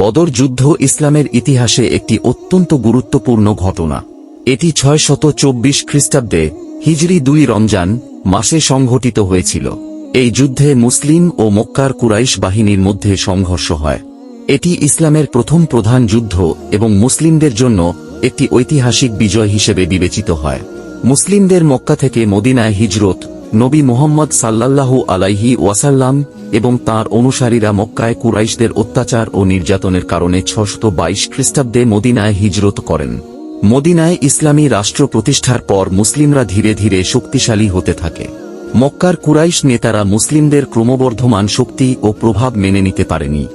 বদর যুদ্ধ ইসলামের ইতিহাসে একটি অত্যন্ত গুরুত্বপূর্ণ ঘটনা। এটি ছয় শত চব্বিশ খ্রিস্টাব্দে হিজরি দুই রমজান মাসে সংঘটিত হয়েছিল। এই যুদ্ধে মুসলিম ও মক্কার কুরাইশ বাহিনীর মধ্যে সংঘর্ষ হয়। এটি ইসলামের প্রথম প্রধান যুদ্ধ এবং মুসলিমদের জন্য একটি ঐতিহাসিক বিজয় হিসেবে বিবেচিত হয়। মুসলিমদের মক্কা থেকে মদিনায় হিজরত নবী মোহাম্মদ সাল্লাল্লাহু আলাইহি ওয়াসাল্লাম এবং তার অনুসারীরা মক্কায় কুরাইশদের অত্যাচার ও নির্যাতনের কারণে ছশত বাইশ খ্রিস্টাব্দে মদিনায় হিজরত করেন। মদিনায় ইসলামী রাষ্ট্র প্রতিষ্ঠার পর মুসলিমরা ধীরে ধীরে শক্তিশালী হতে থাকে। মক্কার কুরাইশ নেতারা মুসলিমদের ক্রমবর্ধমান শক্তি ও প্রভাব মেনে নিতে পারেনি।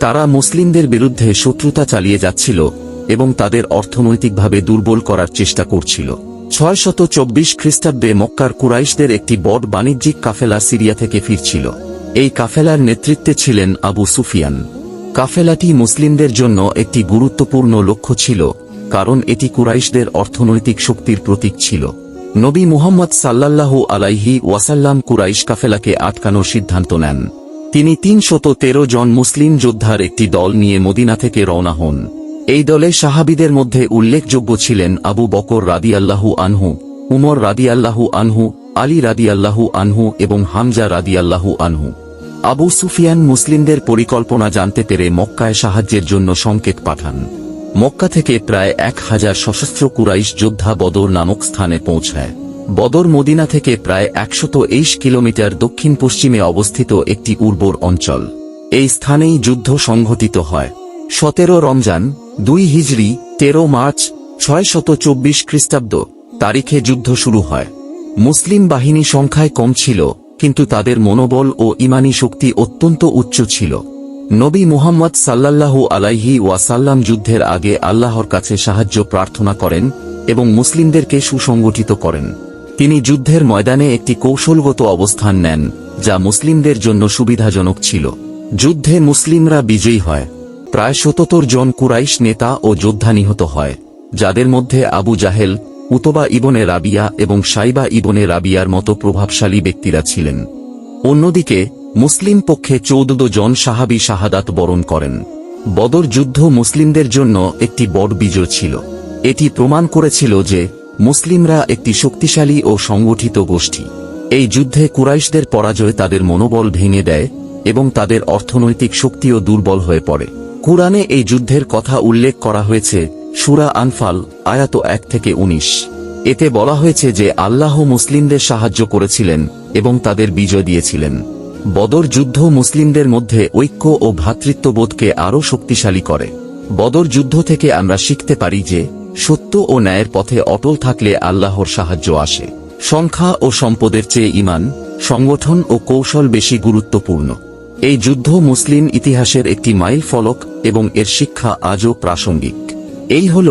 তারা মুসলিমদের বিরুদ্ধে শত্রুতা চালিয়ে যাচ্ছিল এবং তাদের অর্থনৈতিকভাবে দুর্বল করার চেষ্টা করছিল। ছয় শত চব্বিশ খ্রিস্টাব্দে মক্কার কুরাইশদের একটি বড় বাণিজ্যিক কাফেলা সিরিয়া থেকে ফিরছিল। এই কাফেলার নেতৃত্বে ছিলেন আবু সুফিয়ান। কাফেলাটি মুসলিমদের জন্য একটি গুরুত্বপূর্ণ লক্ষ্য ছিল, কারণ এটি কুরাইশদের অর্থনৈতিক শক্তির প্রতীক ছিল। নবী মুহাম্মদ সাল্লাল্লাহু আলাইহি ওয়াসাল্লাম কুরাইশ কাফেলাকে আটকানোর সিদ্ধান্ত নেন। তিনি তিনশত জন মুসলিম যোদ্ধার একটি দল নিয়ে মদিনা থেকে রওনা হন। এই দলে সাহাবিদের মধ্যে উল্লেখযোগ্য ছিলেন আবু বকর রাদিয়াল্লাহু আনহু, উমর রাদিয়াল্লাহু আনহু, আলী রাদিয়াল্লাহু আনহু এবং হামজা রাদি রাদিয়াল্লাহু আনহু। আবু সুফিয়ান মুসলিমদের পরিকল্পনা জানতে পেরে মক্কায় সাহায্যের জন্য সংকেত পাঠান। মক্কা থেকে প্রায় এক হাজার সশস্ত্র কুরাইশ যোদ্ধা বদর নামক স্থানে পৌঁছায়। বদর মদিনা থেকে প্রায় একশত কিলোমিটার দক্ষিণ পশ্চিমে অবস্থিত একটি উর্বর অঞ্চল। এই স্থানেই যুদ্ধ সংঘটিত হয়। সতেরো রমজান দুই হিজরি তেরো মার্চ ছয় শত চব্বিশ খ্রিস্টাব্দ, তারিখে যুদ্ধ শুরু হয়। মুসলিম বাহিনী সংখ্যায় কম ছিল, কিন্তু তাদের মনোবল ও ইমানি শক্তি অত্যন্ত উচ্চ ছিল। নবী মুহাম্মদ সাল্লাল্লাহু আলাইহি ওয়াসাল্লাম যুদ্ধের আগে আল্লাহর কাছে সাহায্য প্রার্থনা করেন এবং মুসলিমদেরকে সুসংগঠিত করেন। তিনি যুদ্ধের ময়দানে একটি কৌশলগত অবস্থান নেন, যা মুসলিমদের জন্য সুবিধাজনক ছিল। যুদ্ধে মুসলিমরা বিজয়ী হয়। প্রায় শততর জন কুরাইশ নেতা ও যোদ্ধা নিহত হয়, যাদের মধ্যে আবু জাহেল, উতবা ইবনে রাবিয়া এবং সাইবা ইবনে রাবিয়ার মতো প্রভাবশালী ব্যক্তিরা ছিলেন। অন্যদিকে, মুসলিম পক্ষে চৌদ্দ জন সাহাবি শাহাদাত বরণ করেন। বদর যুদ্ধ মুসলিমদের জন্য একটি বড় বিজয় ছিল। এটি প্রমাণ করেছিল যে, মুসলিমরা একটি শক্তিশালী ও সংগঠিত গোষ্ঠী। এই যুদ্ধে কুরাইশদের পরাজয় তাদের মনোবল ভেঙে দেয় এবং তাদের অর্থনৈতিক শক্তিও দুর্বল হয়ে পড়ে। কুরআনে এই যুদ্ধের কথা উল্লেখ করা হয়েছে, সুরা আনফাল, আয়াত এক থেকে উনিশ। এতে বলা হয়েছে যে আল্লাহ মুসলিমদের সাহায্য করেছিলেন এবং তাদের বিজয় দিয়েছিলেন। বদর যুদ্ধ মুসলিমদের মধ্যে ঐক্য ও ভ্রাতৃত্ববোধকে আরও শক্তিশালী করে। বদর যুদ্ধ থেকে আমরা শিখতে পারি যে, সত্য ও ন্যায়ের পথে অটল থাকলে আল্লাহর সাহায্য আসে। সংখ্যা ও সম্পদের চেয়ে ইমান সংগঠন ও কৌশল বেশি গুরুত্বপূর্ণ। এই যুদ্ধ মুসলিম ইতিহাসের একটি মাইল ফলক এবং এর শিক্ষা আজও প্রাসঙ্গিক। এই হল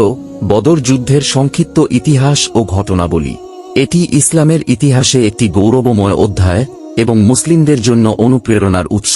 বদর যুদ্ধের সংক্ষিপ্ত ইতিহাস ও ঘটনাবলী। এটি ইসলামের ইতিহাসে একটি গৌরবময় অধ্যায় এবং মুসলিমদের জন্য অনুপ্রেরণার উৎস।